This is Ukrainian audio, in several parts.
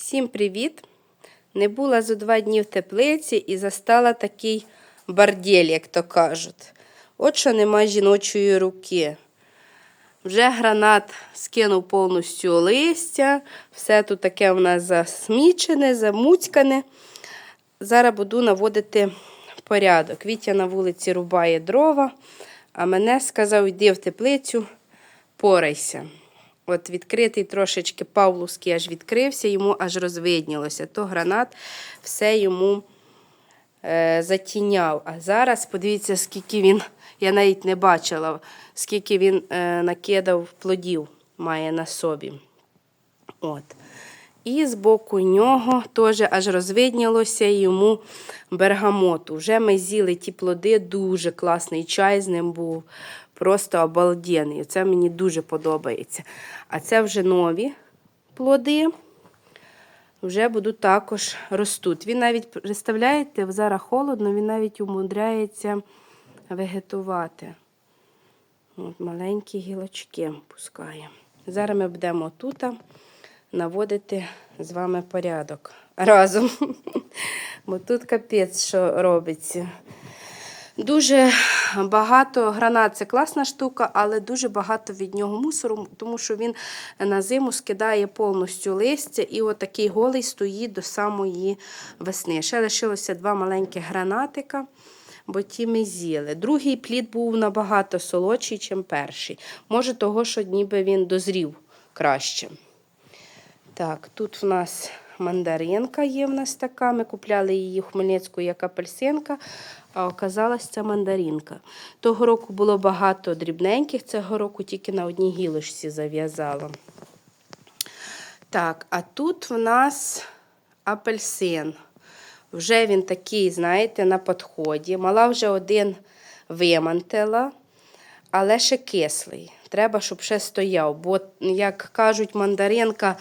Всім привіт! Не була за два дні в теплиці і застала такий бордель, як то кажуть. От що нема жіночої руки. Вже гранат скинув повністю листя, все тут таке у нас засмічене, замуцькане. Зараз буду наводити порядок. Вітя на вулиці рубає дрова, а мене сказав, йди в теплицю, порайся. От відкритий трошечки Павловський аж відкрився, йому аж розвиднілося. То гранат все йому е, затіняв. А зараз подивіться, скільки він, я навіть не бачила, скільки він е, накидав плодів, має на собі. От. І з боку нього теж аж розвиднілося йому бергамоту. Вже ми з'їли ті плоди, дуже класний чай з ним був. Просто обалденний. Це мені дуже подобається. А це вже нові плоди. Вже будуть також ростуть. Він навіть, представляєте, зараз холодно, він навіть умудряється вегетувати. От Маленькі гілочки пускає. Зараз ми будемо тут наводити з вами порядок разом. Бо тут капець, що робиться. Дуже багато гранат це класна штука, але дуже багато від нього мусору, тому що він на зиму скидає повністю листя і отакий голий стоїть до самої весни. Ще лишилося два маленькі гранатика, бо ті ми з'їли. Другий плід був набагато солодший, ніж перший. Може, того, що ніби він дозрів краще. Так, тут в нас мандаринка є в нас така. Ми купляли її в Хмельницьку як апельсинка, а оказалась це мандаринка. Того року було багато дрібненьких, цього року тільки на одній гілочці зав'язала. Так, а тут в нас апельсин. Вже він такий, знаєте, на підході. Мала вже один вимантила, але ще кислий. Треба, щоб ще стояв. Бо, як кажуть, мандаринка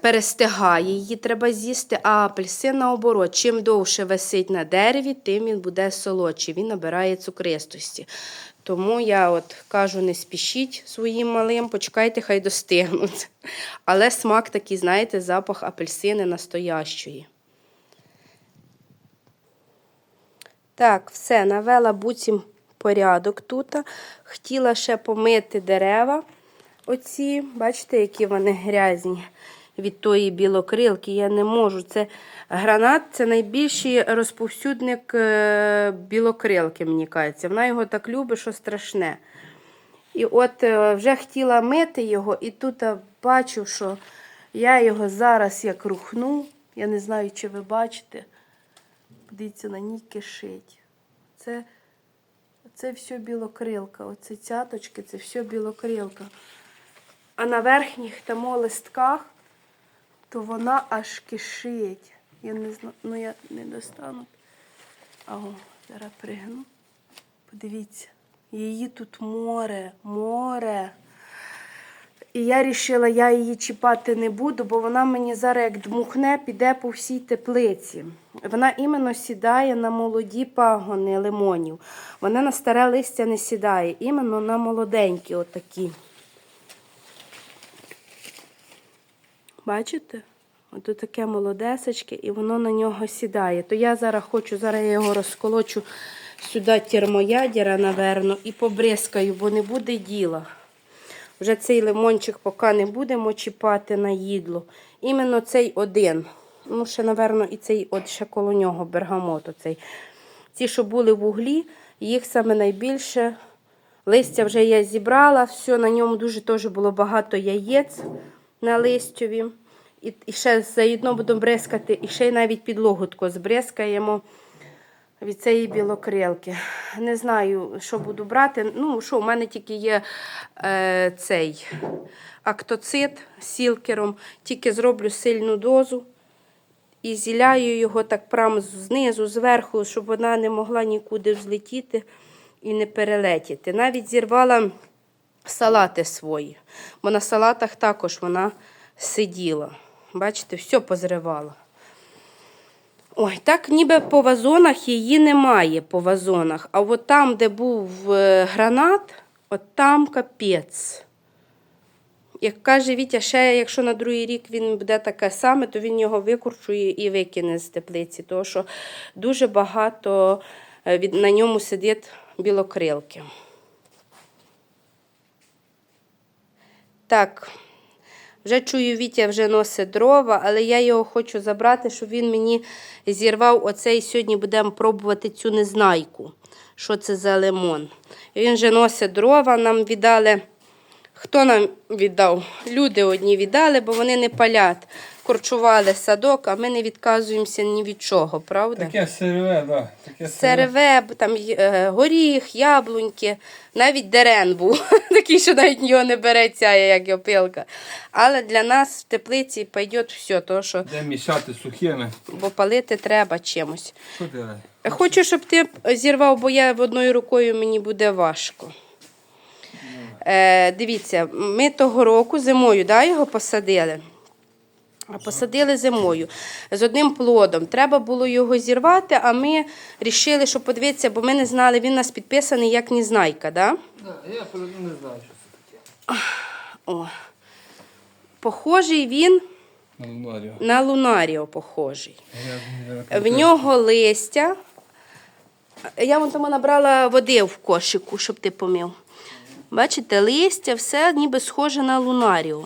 перестигає, її треба з'їсти, а апельсин наоборот, чим довше висить на дереві, тим він буде солодший, він набирає цукристості. Тому я от кажу, не спішіть своїм малим, почекайте, хай достигнуть. Але смак такий, знаєте, запах апельсини настоящої. Так, все, навела буцім порядок тут. Хотіла ще помити дерева. Оці, бачите, які вони грязні від тої білокрилки. Я не можу. Це гранат це найбільший розповсюдник е, білокрилки, мені кажеться. Вона його так любить, що страшне. І от е, вже хотіла мити його, і тут е, бачу, що я його зараз як рухну. Я не знаю, чи ви бачите. Подивіться, на ній кишить. Це, це все білокрилка. Оце цяточки, це все білокрилка. А на верхніх тому листках, то вона аж кишить. Я не знаю, ну я не достану. Аго, зараз пригну. Подивіться, її тут море, море. І я вирішила, я її чіпати не буду, бо вона мені зараз як дмухне, піде по всій теплиці. Вона іменно сідає на молоді пагони лимонів. Вона на старе листя не сідає, іменно на молоденькі отакі. Бачите? Ото таке молодесечке, і воно на нього сідає. То я зараз хочу, зараз я його розколочу сюди термоядера, наверно, і побризкаю, бо не буде діла. Вже цей лимончик поки не будемо чіпати на їдло. Іменно цей один. Ну, ще, напевно, і цей от ще коло нього бергамот. Оцей. Ці, що були в углі, їх саме найбільше. Листя вже я зібрала, все, на ньому дуже теж було багато яєць на листьові. І, і ще заодно будемо бризкати, і ще навіть підлогу збризкаємо від цієї білокрилки. Не знаю, що буду брати. Ну, що, у мене тільки є е, цей актоцит сілкером. Тільки зроблю сильну дозу і зіляю його так прямо знизу, зверху, щоб вона не могла нікуди взлетіти і не перелетіти. Навіть зірвала салати свої, бо на салатах також вона сиділа. Бачите, все позривала. Ой, так ніби по вазонах її немає по вазонах. А от там, де був е, гранат, от там капець. Як каже Вітя, ще якщо на другий рік він буде таке саме, то він його викорчує і викине з теплиці, тому що дуже багато е, на ньому сидить білокрилки. Так, вже чую, Вітя вже носить дрова, але я його хочу забрати, щоб він мені зірвав оцей. Сьогодні будемо пробувати цю незнайку, що це за лимон. Він вже носить дрова, нам віддали. Хто нам віддав? Люди одні віддали, бо вони не палять. Корчували садок, а ми не відказуємося ні від чого, правда? Таке сирве, да. Таке сирве. Там е, горіх, яблуньки, навіть дерен був, такий, що навіть його не бере ця, як опилка. Але для нас в теплиці пойде все, то, що, Де мішати сухими. бо палити треба чимось. Що ти? Хочу, щоб ти зірвав, бо я одною рукою мені буде важко. Е, дивіться, ми того року зимою да, його посадили. А Посадили зимою з одним плодом. Треба було його зірвати, а ми вирішили, що подивитися, бо ми не знали, він у нас підписаний як Незнайка. Да? Да, я не знаю, що це таке. О. Похожий він На лунарію. на Лунаріо похожий. Я, В нього листя. Я вон тому набрала води в кошику, щоб ти помив. Бачите, листя, все ніби схоже на лунаріо.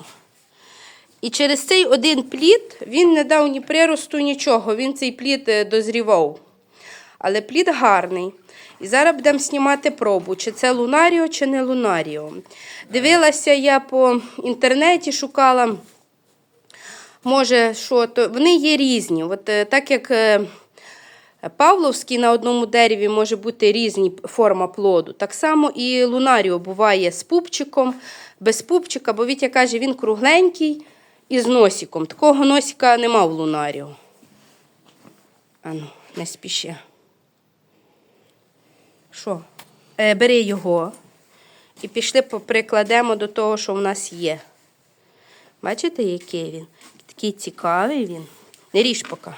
І через цей один плід він не дав ні приросту, нічого. Він цей плід е, дозрівав. Але плід гарний. І зараз будемо знімати пробу, чи це лунаріо, чи не лунаріо. Дивилася я по інтернеті, шукала може, що то вони є різні. От е, так як е, Павловський на одному дереві може бути різні форма плоду. Так само і лунаріо буває з пупчиком, без пупчика, бо Вітя каже, він кругленький і з носиком. Такого носика нема в лунаріо. Ану, не спіши. Що? Е, бери його і пішли прикладемо до того, що в нас є. Бачите, який він? Такий цікавий він. Не ріж поки.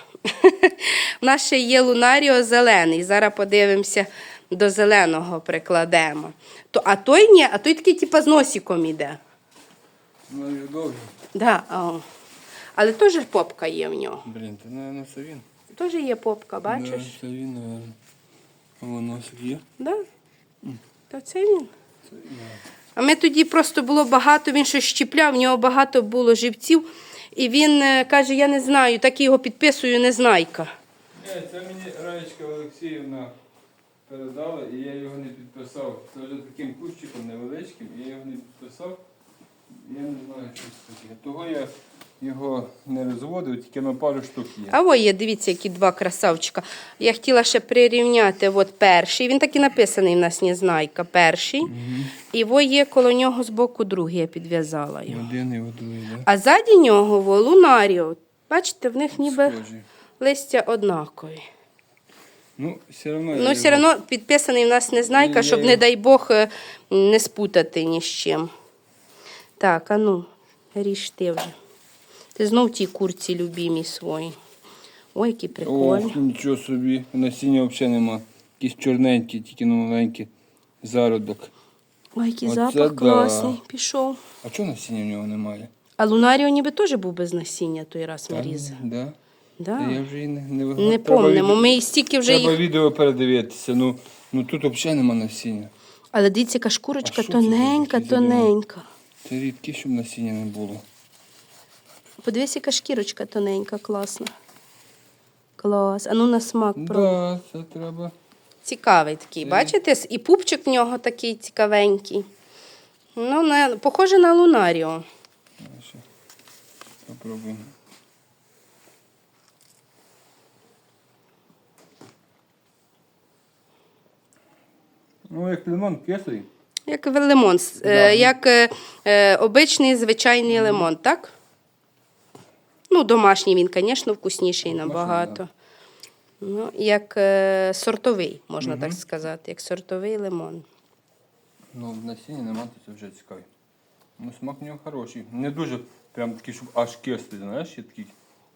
У нас ще є лунаріо зелений. Зараз подивимося, до зеленого прикладемо. То, а той ні, а той такий, типу, з носиком іде. Ну, довгий. Да. Але теж попка є в нього. Блін, це, наверное, це він. Теж є попка, бачиш? Да, це він, наверное. Воно є. Да? То це він. А ми тоді просто було багато, він щось щіпляв, в нього багато було живців. І він е, каже, я не знаю, так і його підписую, незнайка. Ні, це мені Раєчка Олексіївна передала, і я його не підписав. Це вже таким кущиком невеличким, і я його не підписав. Я не знаю, що це таке. Того я його не розводив, тільки на пару штук є. А ось є, дивіться, які два красавчика. Я хотіла ще прирівняти от перший. Він так і написаний в нас Незнайка, перший. І во є коло нього збоку другий, я підв'язала його. Один і другий, да? А ззаді нього во, лунаріо. Бачите, в них ніби Схожі. листя однакові. Ну, все одно. Ну, все одно підписаний в нас Незнайка, щоб, не дай Бог, е, не спутати ні з чим. Так, а ну, ріж ти вже. Ти знов ті курці любімі свої. Ой, які прикольні. Ох, нічого собі. Насіння взагалі нема. Якісь чорненькі, тільки на маленький зародок. Ой, який Оце запах да. класний пішов. А чого насіння в нього немає? А Лунаріо ніби теж був без насіння той раз ми різали. Да? Да. Та я вже і не, не, Не Треба помнимо. Ми і стільки вже Треба їх. відео передивитися. Ну, ну тут взагалі нема насіння. Але дивіться, яка шкурочка А що це за тоненька, такі тоненька. Це рідкі, щоб насіння не було. Подивись, яка шкірочка тоненька, класна. Клас. А ну на смак про. Да, це треба. Цікавий такий, бачите? І пупчик в нього такий цікавенький. Ну, на, похоже на лунаріо. Ще Попробуємо. Ну, як лимон кислий. Як в- лимон, е, як е, е, обичний звичайний лимон, так? Ну, домашній він, звісно, вкусніший набагато. Ну, як е, сортовий, можна так сказати, як сортовий лимон. Ну, насіння нема, то це вже цікавий. Ну, смак в нього хороший. Не дуже прям такий, щоб аж кислий, знаєш, є такий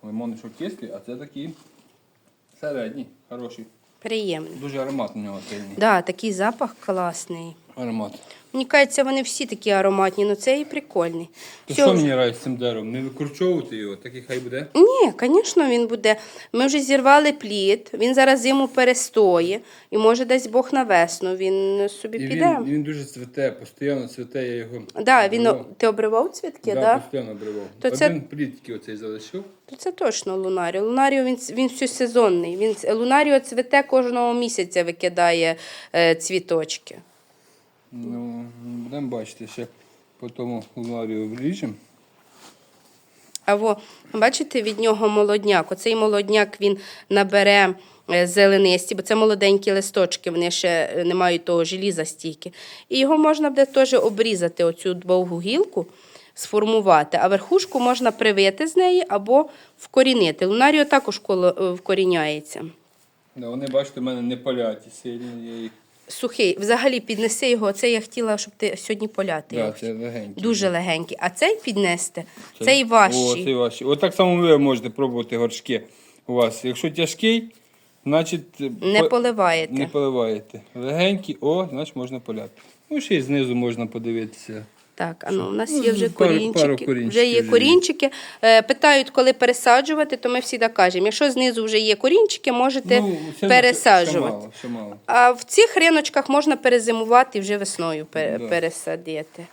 лимон, що кислий, а це такий середній, хороший. Приємний. Дуже аромат у нього сильний. Да, такий запах класний. Аромат. Мені кажеться, вони всі такі ароматні, але це і прикольний. То Всьо що мені раді з цим деревом? Не викручовувати його, так і хай буде. Ні, звісно, він буде. Ми вже зірвали плід, він зараз зиму перестоє і може десь Бог на весну. Він собі І піде. він, він дуже цвете, постійно цвете, я його. Да, він, обривав. ти обривав цвітки, да, да? постійно обривав. То це- плід тільки оцей залишив. То це точно Лунаріо. Лунаріо він, він всесезонний. Він, Лунаріо цвете кожного місяця викидає е, цвіточки. Ну, будемо бачити ще по тому вріжемо. А во, бачите, від нього молодняк. Оцей молодняк він набере е, зеленисті, бо це молоденькі листочки, вони ще е, не мають того желіза стільки. І його можна буде теж обрізати, оцю довгу гілку, сформувати, а верхушку можна привити з неї або вкорінити. Лунаріо також е, вкоріняється. Да, вони, бачите, в мене не паляті сильно. Я їх... Сухий, взагалі піднеси його. Це я хотіла, щоб ти сьогодні поляти. Да, це легенький. Дуже легенький. А цей піднести, Це- цей О, важчий. цей важчий. От так само ви можете пробувати горшки у вас. Якщо тяжкий, значить е, Не по- поливаєте. не поливаєте. Легенький, о, значить можна поляти. Ну, ще й знизу можна подивитися. Так, а ну, у нас Ну, є вже пару- корінчики. пару корінчиків вже є корінчики. Е, Питають, коли пересаджувати, то ми завжди кажемо, якщо знизу вже є корінчики, можете Ну, це пересаджувати. Ще мало, ще мало. А в цих риночках можна перезимувати і вже весною Да. пересадити.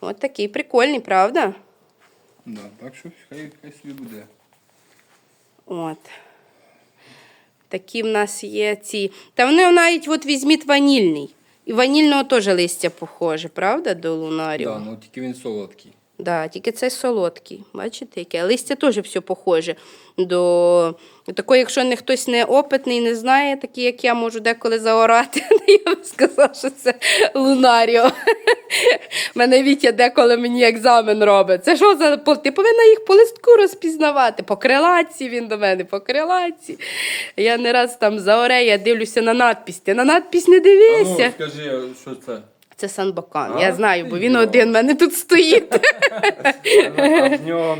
От такий прикольний, правда? Да, так що хай, хай собі буде. От. Такі в нас є ці. Та вони навіть от візьміть ванільний. І ванільного теж листя похоже, правда, до лунаріо? Да, ну тільки він солодкий. Да, тільки це солодкий. Бачите, яке? Листя теж все похоже до такої, якщо не хтось не опитний, не знає, такі, як я можу деколи заорати, я б сказала, що це лунаріо. Мене Вітя деколи мені екзамен робить. Це що за ти повинна їх по листку розпізнавати. По крилаці він до мене, по крилаці. Я не раз там заоре, я дивлюся на надпись. Ти на надпись не А дивися. ну, скажи, що це? Це Санбакан. А, Я знаю, бо він йо. один в мене тут стоїть. В нього,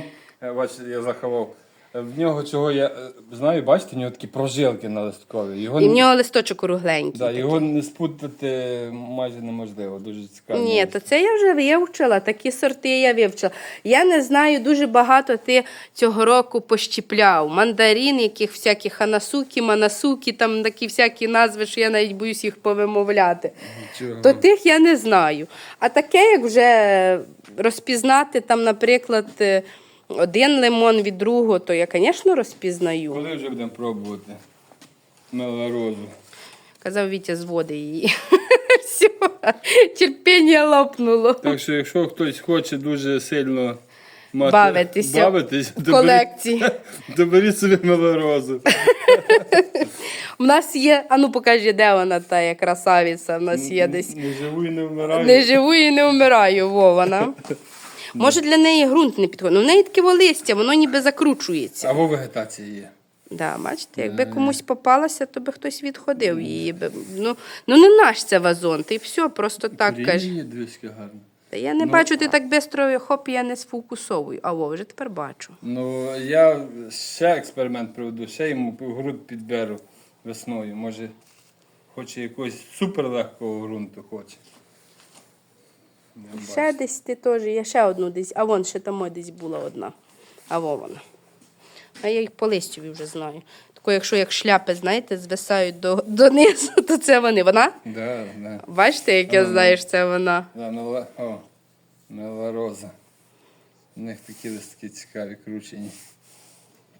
бачите, я заховав. В нього чого я е, знаю, бачите, в нього такі прожилки на листкові. Його, І в нього листочок кругленький. да, такий. його не спутати майже неможливо. Дуже цікаво. Ні, то це я вже вивчила, такі сорти я вивчила. Я не знаю, дуже багато ти цього року пощіпляв. Мандарин, яких всяких ханасуки, манасуки, там такі всякі назви, що я навіть боюсь їх повимовляти. Чого? То тих я не знаю. А таке, як вже розпізнати, там, наприклад, е, один лимон від другого, то я, звісно, розпізнаю. Коли вже будемо пробувати? Мелорозу. Казав Вітя, зводи її. Все, терпіння лопнуло. Так що, якщо хтось хоче дуже сильно мати, Бавитися бавитись, в колекції. беріть, то собі мелорозу. У нас є, а ну покажи, де вона та є красавиця, в нас є десь. Не живу і не вмираю. Не живу і не вмираю, во вона. Може для неї ґрунт не підходить. Ну, в неї таке листя, воно ніби закручується. Або вегетація є. Да, бачите, якби комусь попалася, то би хтось відходив її. би. Ну, ну не наш це вазон, ти все, просто так каже. Є двіська гарна. Та я не Ну, бачу, ти так швидко, хоп, я не сфокусовую. А во, вже тепер бачу. Ну, я ще експеримент проведу, ще йому грунт підберу весною. Може, хоче якогось суперлегкого ґрунту хоче. Ще десь ти теж, я ще одну десь, а вон ще там десь була одна. А во вона. А я їх по листю вже знаю. Тако, якщо як шляпи, знаєте, звисають до, донизу, то це вони. Вона? Да, да. Бачите, як я знаю, що це вона. Да, мела... О, мелороза. У них такі листки цікаві, кручені.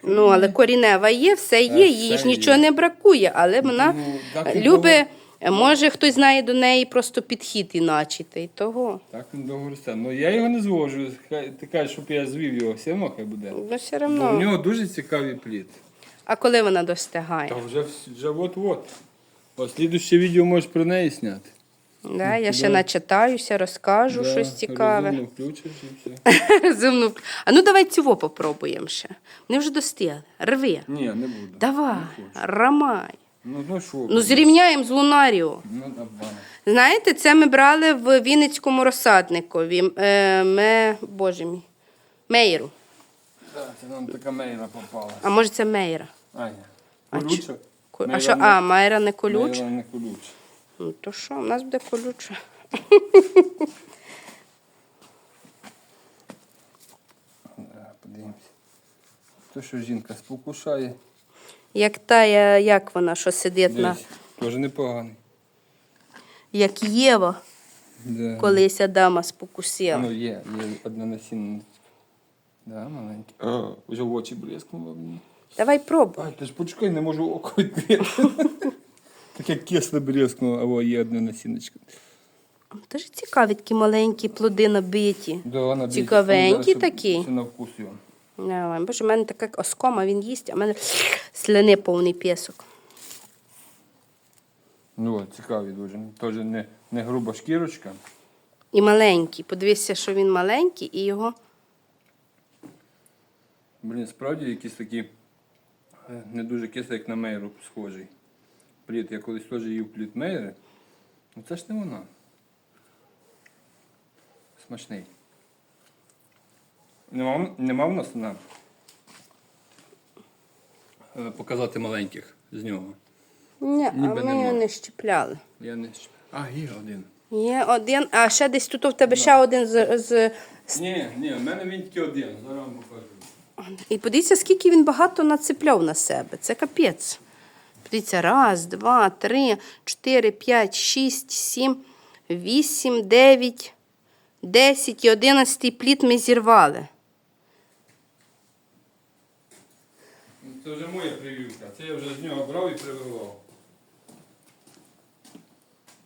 Ну, але корінева є, все є, Так, їй все ж нічого є. не бракує, але вона Ну, так і любить, може хтось знає до неї просто підхід іначе, та й того. Так довго росте. Ну я його не звожу. Хай- Ти кажеш, щоб я звів його, все одно хай буде. Ну, все Бо в одно. нього дуже цікавий плід. А коли вона достигає? Та вже, вс- вже от-от. Ось слідуще відео можеш про неї зняти. Да, я ще Да. начитаюся, розкажу Да, щось цікаве. розумно включиш і все. Розумно. А ну давай цього попробуємо ще. Вони вже достигли. Рви. Ні, не буду. Давай, Не хочу. рамай. Ну, ну що? Ну, зрівняємо з Лунаріо. Ну, давай. Знаєте, це ми брали в Вінницькому розсадникові. Е, ме, боже мій. Мейру. Так, це нам така мейла попала. А може це Мейра? Ай, А колюча? Ко- А Мейла що? не- А, Майра не колюча? Мейла не колюча. Ну то що, у нас буде колюча. Да, подивимося. То, що жінка спокушає, Як та, я- як вона, що сидить на. теж непоганий. Як Єва, Да. колись Адама спокусила. Ну, є, є одна насінниця. Да, маленька. А, вже в очі блескнуло мені. Давай пробуй. Ай, ти ж почекай, не можу око відкрити. Так як кисло брязкнуло, або є одна насіночка. Дуже цікаві такі маленькі плоди набиті. Да, вона Цікавенькі Зараз, щоб такі. На вкус його. Боже, в мене така оскома, він їсть, а в мене слини повний пісок. Ну, от, цікаві дуже. Теж не, не груба шкірочка. І маленький. Подивися, що він маленький, і його. Блін, справді якісь такі е, не дуже кислий, як на мейру схожий. Плід, я колись теж їв плід мейри. Ну це ж не вона. Смачний. Нема, нема в нас на е, показати маленьких з нього. Ні, а Ніби ми нема. його не щіпляли. Я не щ- А, є один. Є один, а ще десь тут у тебе ще один з, з. Ні, ні, в мене він тільки один. Зараз вам покажу. І подивіться, скільки він багато нацепляв на себе. Це капець. Подивіться, раз, два, три, чотири, п'ять, шість, сім, вісім, дев'ять, десять і одинадцятий плід ми зірвали. Це вже моя прививка. Це я вже з нього брав і прививав.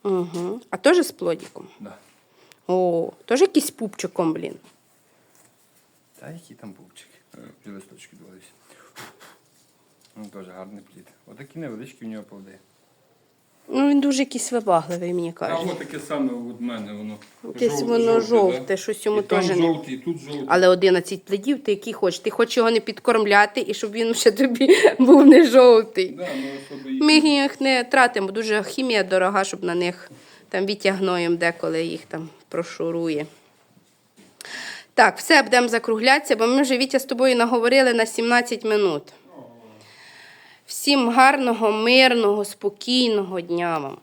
Угу. А теж з плодиком. Да. О, теж якийсь пупчиком, блін. Та які там пупчики? Е, листочки дивилися. Ну, теж гарний плід. Отакі невеличкі в нього плоди. Ну, він дуже якийсь вибагливий, мені А каже. воно таке саме от мене, воно. Жов- воно жовте, щось йому теж не- жовтий, і тут жовтий. Але 11 плодів ти який хочеш. Ти хочеш його не підкормляти і щоб він ще тобі був не жовтий. Да, ну, особо їх- Ми їх не тратимо, бо дуже хімія дорога, щоб на них там відтягноєм деколи їх там прошурує. Так, все, будемо закруглятися, бо ми вже Вітя з тобою наговорили на 17 минут. Всім гарного, мирного, спокійного дня вам.